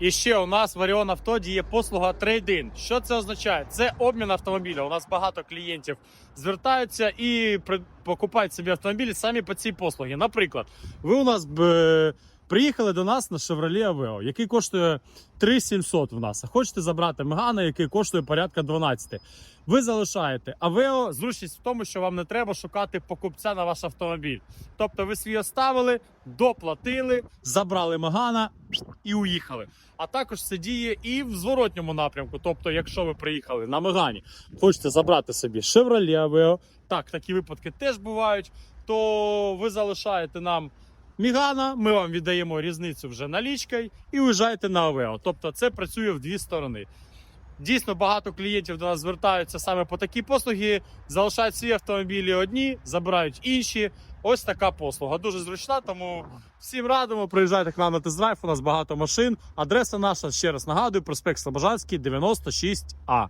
І ще у нас в Аріон Авто діє послуга трейдин. Що це означає? Це обмін автомобіля. У нас багато клієнтів звертаються і покупають собі автомобілі самі по цій послугі. Наприклад, ви у нас б, приїхали до нас на Chevrolet Aveo, який коштує 3700 в нас. А хочете забрати Мегана, який коштує порядка 12. Ви залишаєте Aveo, зручність в тому, що вам не треба шукати покупця на ваш автомобіль. Тобто ви свій оставили, доплатили, забрали Мегана і уїхали. А також це діє і в зворотньому напрямку. Тобто, якщо ви приїхали на Мегані, хочете забрати собі Chevrolet Aveo, так, такі випадки теж бувають, то ви залишаєте нам Мігана, ми вам віддаємо різницю вже налічкою і уїжджаєте на Aveo. Тобто це працює в дві сторони. Дійсно, багато клієнтів до нас звертаються саме по такі послуги, залишають свої автомобілі одні, забирають інші. Ось така послуга. Дуже зручна, тому всім радимо. Приїжджайте к нам на тест-драйв, У нас багато машин. Адреса наша ще раз нагадую: проспект Слобожанський, 96А.